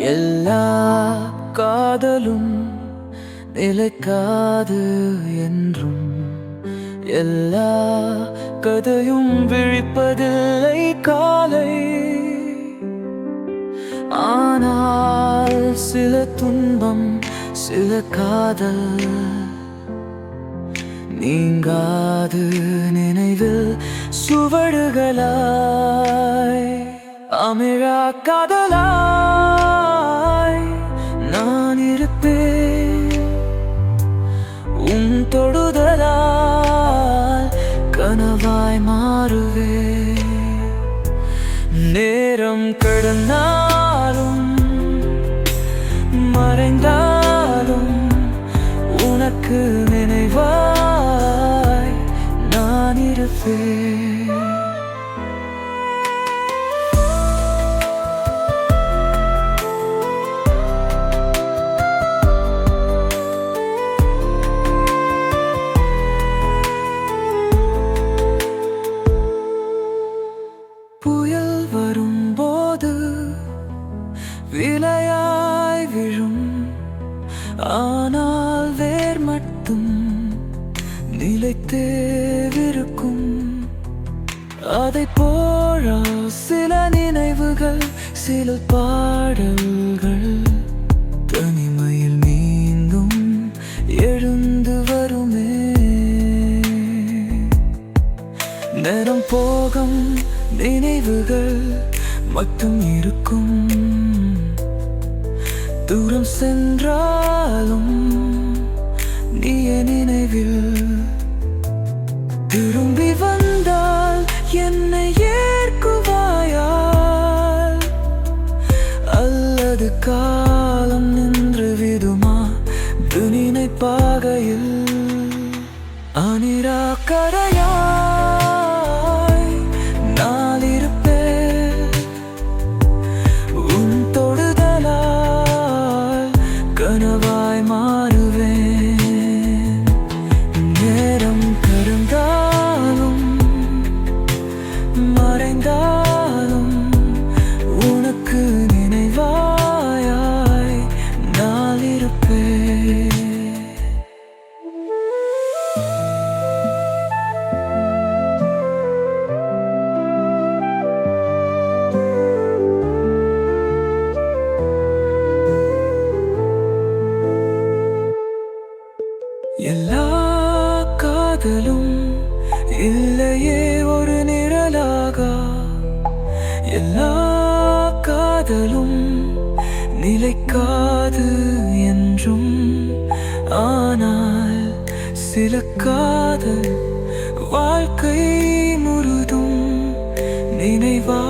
எல்லா காதலும் நிலைக்காது என்றும் எல்லா கதையும் விழிப்பதில்லை காலை. ஆனால் சில துன்பம் சில காதல் நீங்காது நினைவில் சுவடுகளாய். அமிழா காதலா கடந்தாலும் மறைந்தாலும் உனக்கு நினைவாய் நான் இருப்பேன். விலையாய் விழும். ஆனால் வேர் மட்டும் நிலைத்தேவிருக்கும். அதை போல சில நினைவுகள் சில பாடல்கள் தனிமையில் மீண்டும் எழுந்து வருமே. நேரம் போகும் நினைவுகள் மட்டும் இருக்கும். தூரம் சென்றாலும் எல்லா காதலும் இல்லையே ஒரு நிழலாக? எல்லா காதலும் நிலைக்காது என்றும் ஆனால் சில காதல் வாழ்க்கை முழுதும் நினைவா